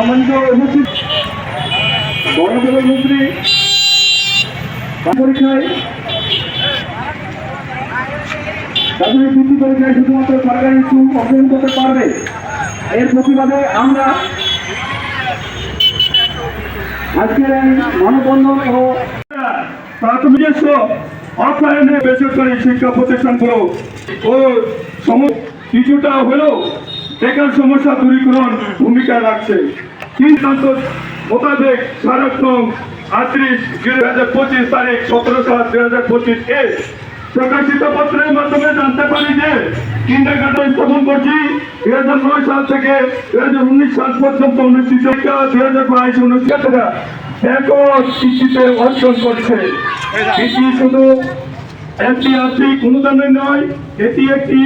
উপস্থিত বৃত্তি পরীক্ষায় শুধুমাত্র অধ্যয়ন করতে পারবে এর প্রতিবাদে আমরা আজকের এই মানববন্ধন ও প্রাথমিক অর্থায়নে বেসরকারি শিক্ষা প্রতিষ্ঠানগুলো ও সম- কিছুটা হলেও বেকার সমস্যা দূরীকরণ ভূমিকা রাখছে। সিদ্ধান্ত মোতাবেক নং আটত্রিশ দুই হাজার পঁচিশ তারিখ সতেরো সাত দুই হাজার পঁচিশ এ প্রকাশিত পত্রের মাধ্যমে জানতে পারি যে কিন্ডার গার্ডেন স্থাপন করছি দুই হাজার নয় সাল থেকে দুই হাজার উনিশ সাল পর্যন্ত অনুষ্ঠিত দুই হাজার বাইশ অনুষ্ঠিতরা ব্যাপক কৃষিতে অর্জন করছে। কৃষি শুধু একটি আর্থিক অনুদানে নয়, এটি একটি